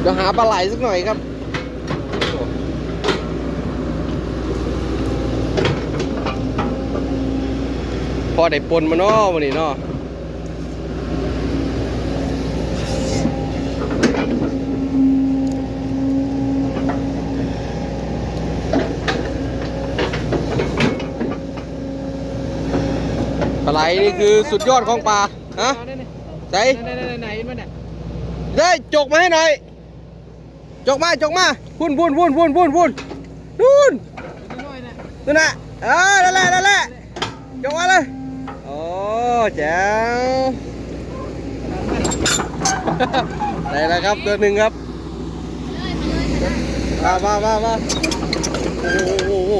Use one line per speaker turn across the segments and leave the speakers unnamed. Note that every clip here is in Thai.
เดี๋ยวหาปลาไหลสักหน่อยครับพอได้ปนมาเนาะวันนี้เนาะ ไหลนี่คือสุดยอดของปลาฮะใส่
ไหนไหนไหนมันเนี่ย
ได้จกมาให้หน่อย จกมาจกมาพุ่นพุ่นพุ่นพุ่นพุ่นพุ่นนู่น
น้อยเนี่ย
นั่นน่ะเออนั่นแหละนั่นแหละจกมาเลยโอ้แจ๋วได้แล้วครับตัวหนึ่งครับมามามามาโอ้โหโอ้โห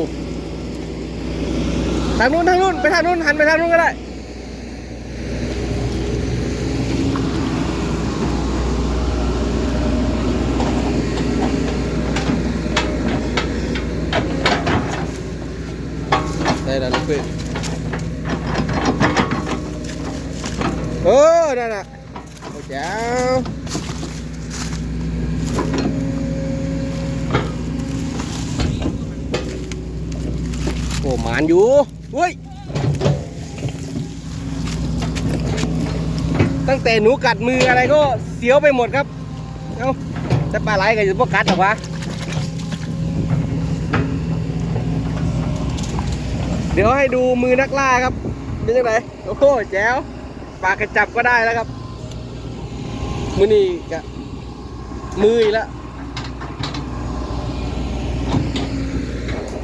ทางนู้นทางนู้นไปทางนู้นหันไปทางนู้นก็ได้ ได้แล้วลูกพี่เออนั่นน่ะโอ้แจ๋วโอ้หมานอยู่เฮ้ยตั้งแต่หนูกัดมืออะไรก็เสียวไปหมดครับ เอ้าแต่ปลาไหลก็จะพวกกัดหรอวะ เดี๋ยวให้ดูมือนักล่าครับเป็นยังไงโอ้โหแจ๋วปากกระจับก็ได้แล้วครับ มือนี่กะมืออีกแล้ว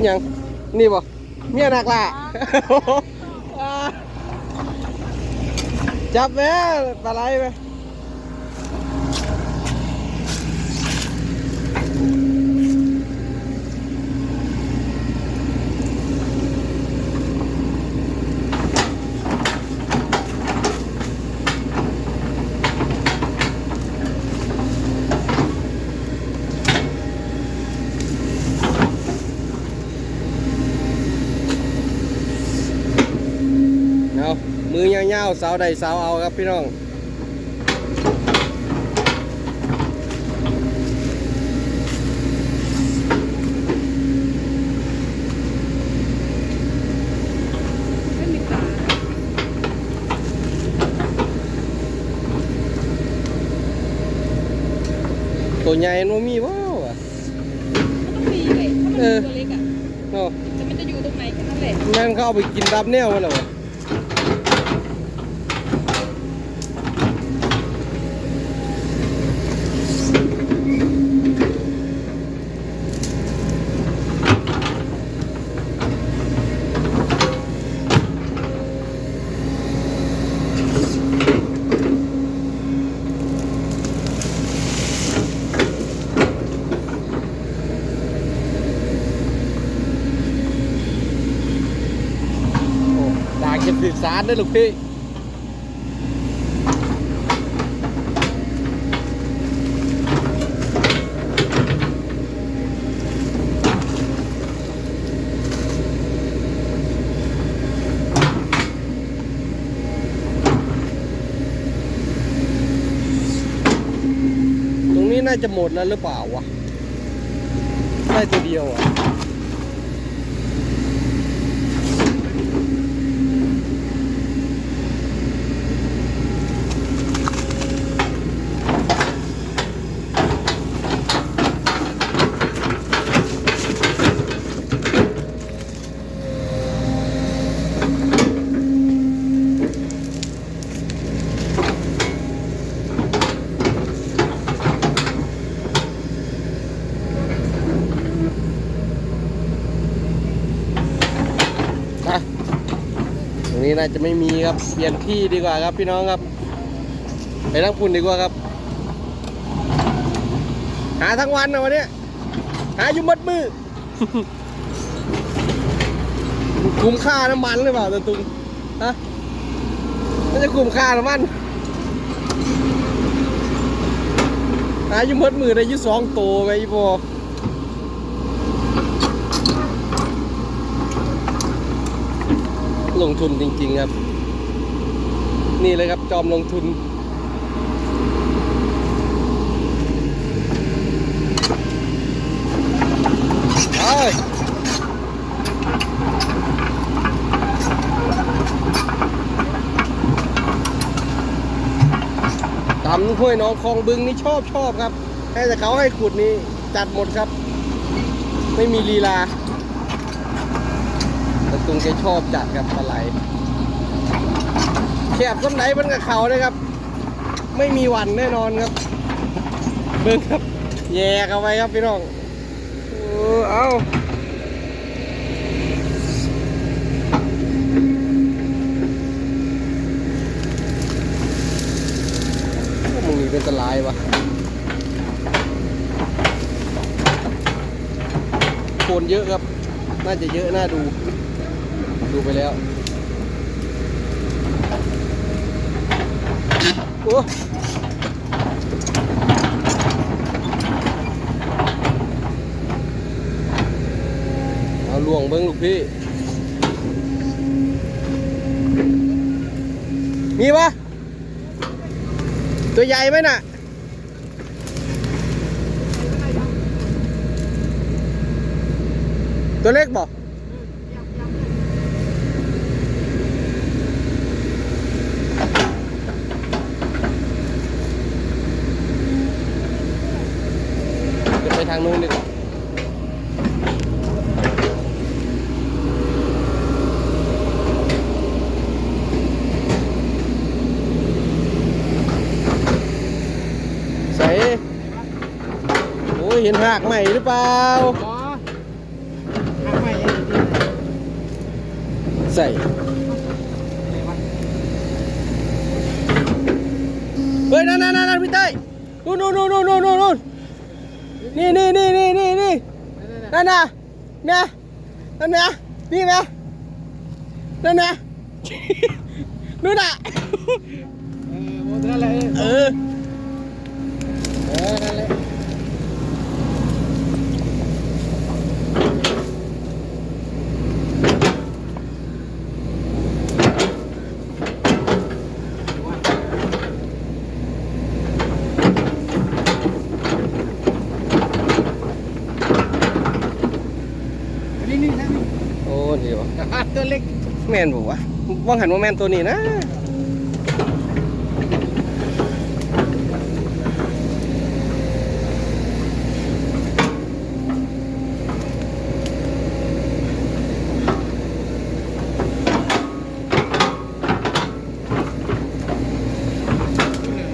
ยังนี่บ่เมียนักล่าจับแม่ปลาไหลไปเอามือยาวๆ สาวใดสาวเอาครับพี่น้อง
ไม่มีตา
ตัวใหญ่มันมีว้าวอะ
มันต้องมีเลยถ้ามันตัวเล็กอะ
เนาะ
แต่มันจะอยู่ตรงไหนแค่นั้นแหละ
แม่งเข้าเอาไปกินดับแนวมันเหรอวะโอ้ ด่าเก็บสื่อสารด้วยลูกพี่ตรงนี้น่าจะหมดแล้วหรือเปล่าวะ ได้ตัวเดียวอะตรง น่าจะไม่มีครับ เปลี่ยนที่ดีกว่าครับพี่น้องครับ ไปนั่งพุ่นดีกว่าครับ หาทั้งวันนะวันนี้หาอยู่มัดมือ คุ้มค่าน้ำมันหรือเปล่าตะตุงฮะน่าจะคุ้มค่าน้ำมันหาอยู่มัดมือได้ยี่สองโตไหมอีพอ ลงทุนจริง ๆ ครับ นี่เลยครับจอมลงทุนเอ้ยตำห้วยน้องคลองบึงนี่ชอบชอบครับ ให้แต่เขาให้ขุดนี่จัดหมดครับ ไม่มีลีลา แต่ตุงแกชอบจัดครับปลาไหลแคบต้นไหนมันกับเขาเลยครับ ไม่มีหวันแน่นอนครับเบิ่งครับ แย่เข้าไปครับพี่น้องเออเอาพวกมึงนี่เป็นตะลายวะโคนเยอะครับ น่าจะเยอะน่าดู ดูไปแล้ว โอ้เอาล่วงเบิ้งลูกพี่ มีปะตัวใหญ่ไหมน่ะตัวเล็กบอกจะไปทาง นู้นดีกว่าใส่โอ้ยเห็นหากใหม่หรือเปล่า
อ๋อทำไมยังดี
ใส่ เฮ้ยนั่นนั่นนั่นพี่เต้ยนู่นนู่นนู่นนู่นนู่น นู่นนี่นี่นี่นี่นี่นี่นั่นน่ะเนี่ยนั่นเนี่ยนี่ไหมนั่นน่ะนู่นน่ะ
เออหมดแล้วเลย
เออ
เออนั่นแหละ นี่นี่นะนี่
โอ้นี่วะ
ตัวเล็ก
แมนบอกวะว่างหันว่าแมนตัวนี้นะ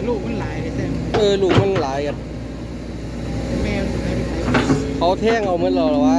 ลูกมันหลายเลยแซม
เออลูกมันหลายกัน
แมวหายไปไหน
เขาแท่งเอาเมื่อเราหรอวะ